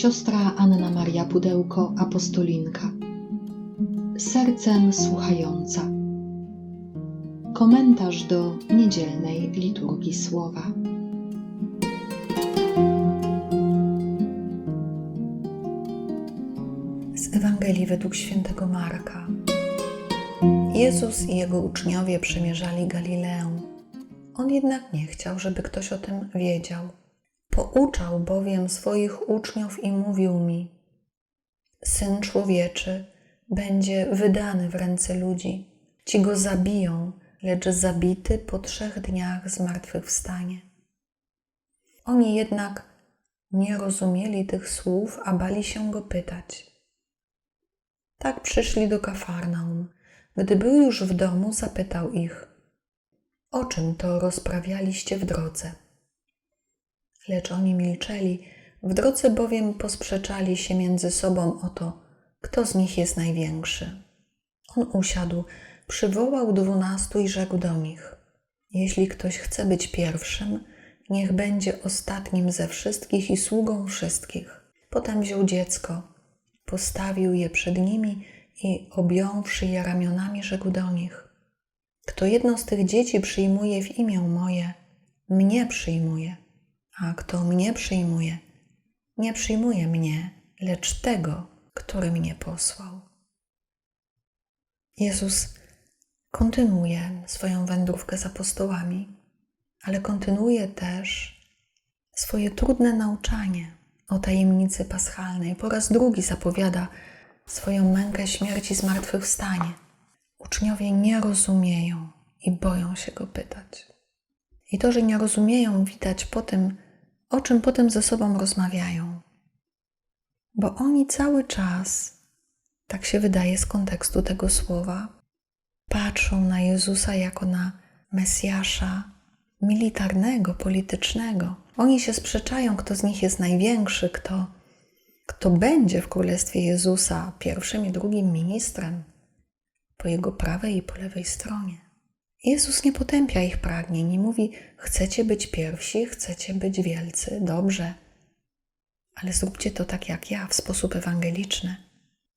Siostra Anna Maria Pudełko, apostolinka. Sercem słuchająca. Komentarz do niedzielnej liturgii słowa. Z Ewangelii według świętego Marka. Jezus i jego uczniowie przemierzali Galileę. On jednak nie chciał, żeby ktoś o tym wiedział. Pouczał bowiem swoich uczniów i mówił mi: Syn człowieczy będzie wydany w ręce ludzi. Ci go zabiją, lecz zabity po trzech dniach zmartwychwstanie. Oni jednak nie rozumieli tych słów, a bali się go pytać. Tak przyszli do Kafarnaum. Gdy był już w domu, zapytał ich: O czym to rozprawialiście w drodze? Lecz oni milczeli, w drodze bowiem posprzeczali się między sobą o to, kto z nich jest największy. On usiadł, przywołał dwunastu i rzekł do nich: Jeśli ktoś chce być pierwszym, niech będzie ostatnim ze wszystkich i sługą wszystkich. Potem wziął dziecko, postawił je przed nimi i objąwszy je ramionami, rzekł do nich: Kto jedno z tych dzieci przyjmuje w imię moje, mnie przyjmuje, a kto mnie przyjmuje, nie przyjmuje mnie, lecz tego, który mnie posłał. Jezus kontynuuje swoją wędrówkę z apostołami, ale kontynuuje też swoje trudne nauczanie o tajemnicy paschalnej. Po raz drugi zapowiada swoją mękę śmierci zmartwychwstanie. Uczniowie nie rozumieją i boją się go pytać. I to, że nie rozumieją, widać po tym, o czym potem ze sobą rozmawiają. Bo oni cały czas, tak się wydaje z kontekstu tego słowa, patrzą na Jezusa jako na Mesjasza militarnego, politycznego. Oni się sprzeczają, kto z nich jest największy, kto, kto będzie w Królestwie Jezusa pierwszym i drugim ministrem po jego prawej i po lewej stronie. Jezus nie potępia ich pragnień i mówi: Chcecie być pierwsi, chcecie być wielcy, dobrze, ale zróbcie to tak jak ja, w sposób ewangeliczny.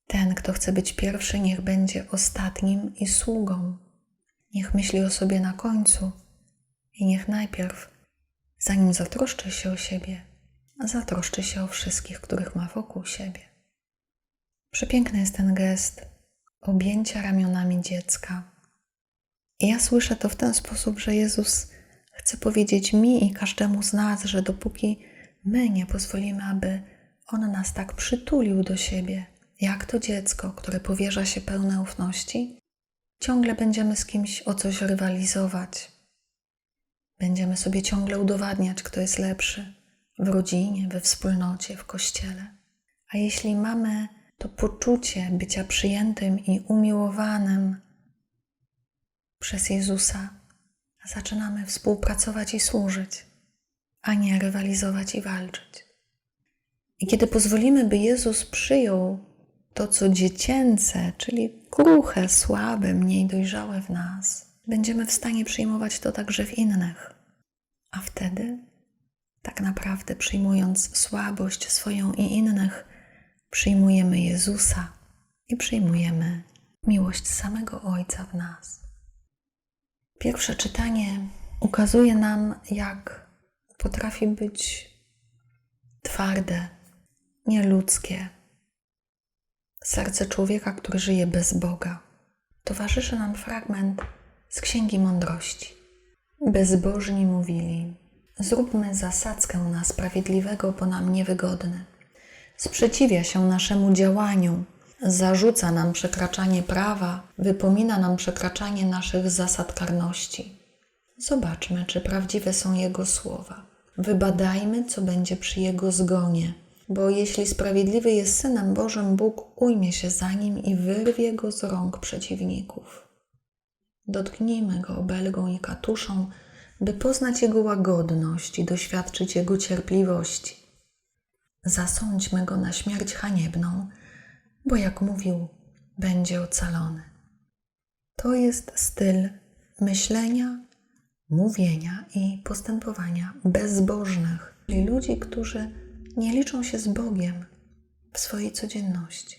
Ten, kto chce być pierwszy, niech będzie ostatnim i sługą. Niech myśli o sobie na końcu i niech najpierw, zanim zatroszczy się o siebie, zatroszczy się o wszystkich, których ma wokół siebie. Przepiękny jest ten gest objęcia ramionami dziecka. Ja słyszę to w ten sposób, że Jezus chce powiedzieć mi i każdemu z nas, że dopóki my nie pozwolimy, aby On nas tak przytulił do siebie, jak to dziecko, które powierza się pełne ufności, ciągle będziemy z kimś o coś rywalizować. Będziemy sobie ciągle udowadniać, kto jest lepszy w rodzinie, we wspólnocie, w kościele. A jeśli mamy to poczucie bycia przyjętym i umiłowanym przez Jezusa, zaczynamy współpracować i służyć, a nie rywalizować i walczyć. I kiedy pozwolimy, by Jezus przyjął to, co dziecięce, czyli kruche, słabe, mniej dojrzałe w nas, będziemy w stanie przyjmować to także w innych. A wtedy, tak naprawdę, przyjmując słabość swoją i innych, przyjmujemy Jezusa i przyjmujemy miłość samego Ojca w nas. Pierwsze czytanie ukazuje nam, jak potrafi być twarde, nieludzkie serce człowieka, który żyje bez Boga. Towarzyszy nam fragment z Księgi Mądrości. Bezbożni mówili: Zróbmy zasadzkę na sprawiedliwego, bo nam niewygodny. Sprzeciwia się naszemu działaniu, zarzuca nam przekraczanie prawa, wypomina nam przekraczanie naszych zasad karności. Zobaczmy, czy prawdziwe są Jego słowa. Wybadajmy, co będzie przy Jego zgonie, bo jeśli sprawiedliwy jest Synem Bożym, Bóg ujmie się za nim i wyrwie go z rąk przeciwników. Dotknijmy go obelgą i katuszą, by poznać Jego łagodność i doświadczyć Jego cierpliwości. Zasądźmy go na śmierć haniebną, bo jak mówił, będzie ocalony. To jest styl myślenia, mówienia i postępowania bezbożnych, czyli ludzi, którzy nie liczą się z Bogiem, w swojej codzienności.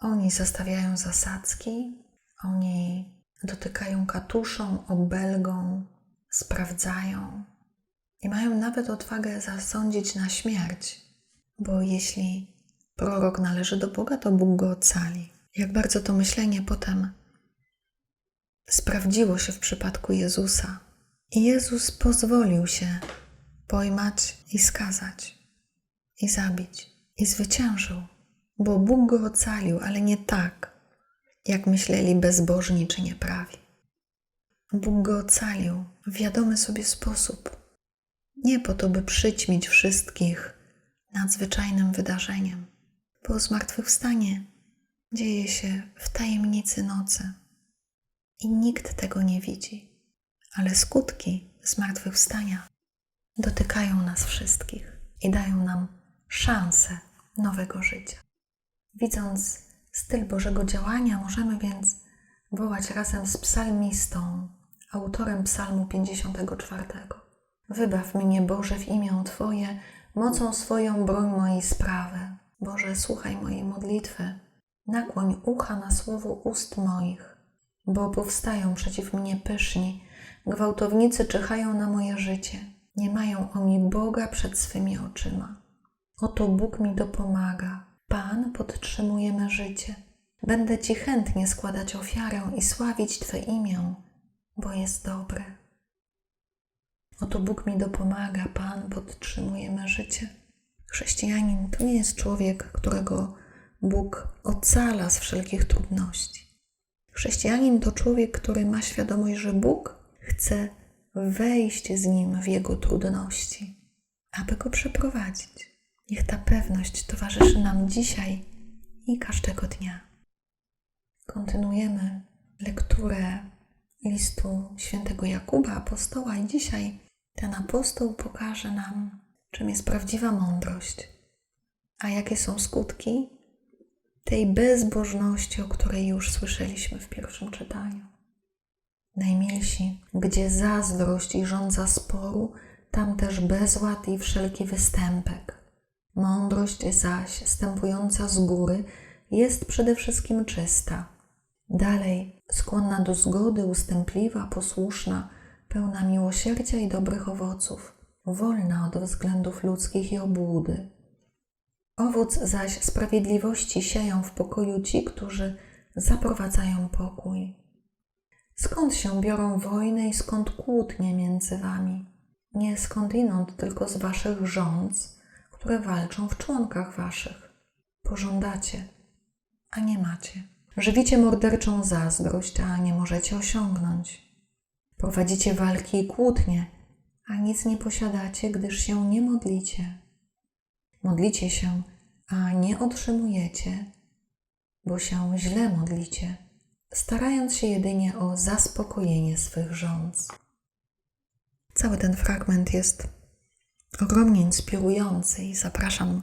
Oni zastawiają zasadzki, oni dotykają katuszą, obelgą, sprawdzają i mają nawet odwagę zasądzić na śmierć, bo jeśli prorok należy do Boga, to Bóg go ocali. Jak bardzo to myślenie potem sprawdziło się w przypadku Jezusa. I Jezus pozwolił się pojmać i skazać, i zabić, i zwyciężył, bo Bóg go ocalił, ale nie tak, jak myśleli bezbożni czy nieprawi. Bóg go ocalił w wiadomy sobie sposób, nie po to, by przyćmić wszystkich nadzwyczajnym wydarzeniem, bo zmartwychwstanie dzieje się w tajemnicy nocy i nikt tego nie widzi, ale skutki zmartwychwstania dotykają nas wszystkich i dają nam szansę nowego życia. Widząc styl Bożego działania, możemy więc wołać razem z psalmistą, autorem Psalmu 54. Wybaw mnie, Boże, w imię Twoje, mocą swoją broń mojej sprawy. Boże, słuchaj mojej modlitwy, nakłoń ucha na słowo ust moich, bo powstają przeciw mnie pyszni, gwałtownicy czyhają na moje życie, nie mają oni Boga przed swymi oczyma. Oto Bóg mi dopomaga, Pan podtrzymuje me życie. Będę Ci chętnie składać ofiarę i sławić Twe imię, bo jest dobre. Oto Bóg mi dopomaga, Pan podtrzymuje me życie. Chrześcijanin to nie jest człowiek, którego Bóg ocala z wszelkich trudności. Chrześcijanin to człowiek, który ma świadomość, że Bóg chce wejść z nim w jego trudności, aby go przeprowadzić. Niech ta pewność towarzyszy nam dzisiaj i każdego dnia. Kontynuujemy lekturę listu świętego Jakuba, apostoła, i dzisiaj ten apostoł pokaże nam, czym jest prawdziwa mądrość, a jakie są skutki tej bezbożności, o której już słyszeliśmy w pierwszym czytaniu. Najmilsi, gdzie zazdrość i żądza sporu, tam też bezład i wszelki występek. Mądrość zaś, stępująca z góry, jest przede wszystkim czysta. Dalej, skłonna do zgody, ustępliwa, posłuszna, pełna miłosierdzia i dobrych owoców, wolna od względów ludzkich i obłudy. Owoc zaś sprawiedliwości sieją w pokoju ci, którzy zaprowadzają pokój. Skąd się biorą wojny i skąd kłótnie między wami? Nie skądinąd, tylko z waszych rządz, które walczą w członkach waszych. Pożądacie, a nie macie. Żywicie morderczą zazdrość, a nie możecie osiągnąć. Prowadzicie walki i kłótnie, a nic nie posiadacie, gdyż się nie modlicie. Modlicie się, a nie otrzymujecie, bo się źle modlicie, starając się jedynie o zaspokojenie swych rządz. Cały ten fragment jest ogromnie inspirujący i zapraszam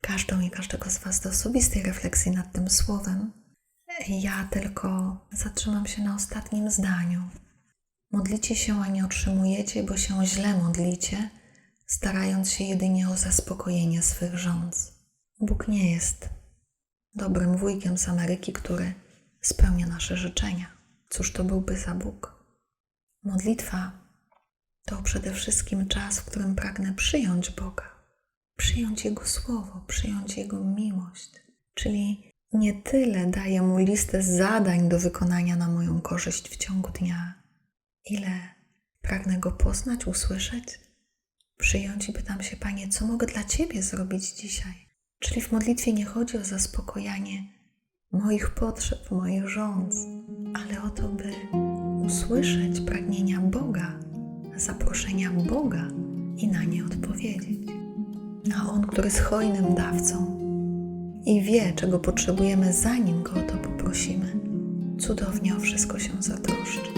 każdą i każdego z Was do osobistej refleksji nad tym słowem. Ja tylko zatrzymam się na ostatnim zdaniu. Modlicie się, a nie otrzymujecie, bo się źle modlicie, starając się jedynie o zaspokojenie swych rządz. Bóg nie jest dobrym wujkiem z Ameryki, który spełnia nasze życzenia. Cóż to byłby za Bóg? Modlitwa to przede wszystkim czas, w którym pragnę przyjąć Boga, przyjąć Jego słowo, przyjąć Jego miłość, czyli nie tyle daję Mu listę zadań do wykonania na moją korzyść w ciągu dnia, ile pragnę Go poznać, usłyszeć, przyjąć i pytam się, Panie, co mogę dla Ciebie zrobić dzisiaj? Czyli w modlitwie nie chodzi o zaspokojanie moich potrzeb, moich rządz, ale o to, by usłyszeć pragnienia Boga, zaproszenia Boga i na nie odpowiedzieć. A On, który jest hojnym dawcą i wie, czego potrzebujemy, zanim Go o to poprosimy, cudownie o wszystko się zatroszczy.